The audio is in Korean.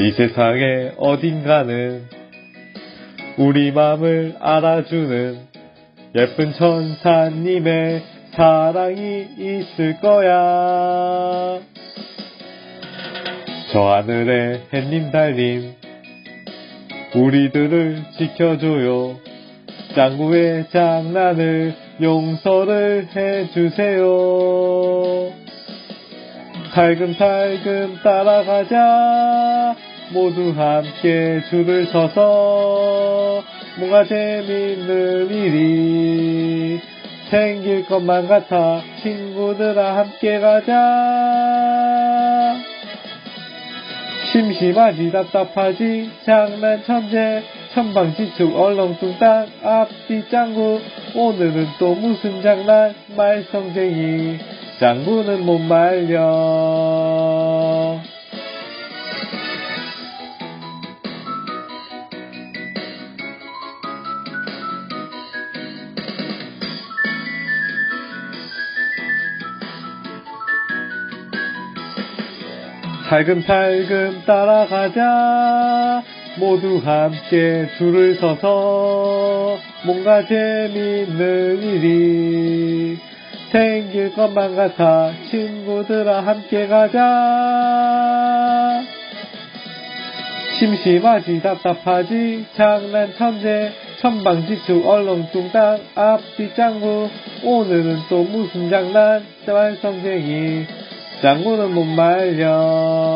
이 세상에 어딘가는 우리 맘을 알아주는 예쁜 천사님의 사랑이 있을 거야. 저 하늘에 햇님 달님 우리들을 지켜줘요. 짱구의 장난을 용서를 해주세요. 살금살금 따라가자. 모두 함께 줄을 서서 뭔가 재밌는 일이 생길 것만 같아 친구들아 함께 가자. 심심하지 답답하지 장난 천재 천방지축 얼렁뚱땅 앞뒤 짱구. 오늘은 또 무슨 장난? 말썽쟁이. 짱구는 못 말려 살금살금 따라가자. 모두 함께 줄을 서서 뭔가 재밌는 일이 생길 것만 같아 친구들아 함께 가자. 심심하지 답답하지 장난 천재 천방지축 얼렁뚱땅 앞뒤 짱구. 오늘은 또 무슨 장난? 말썽쟁이 짱구는 못 말려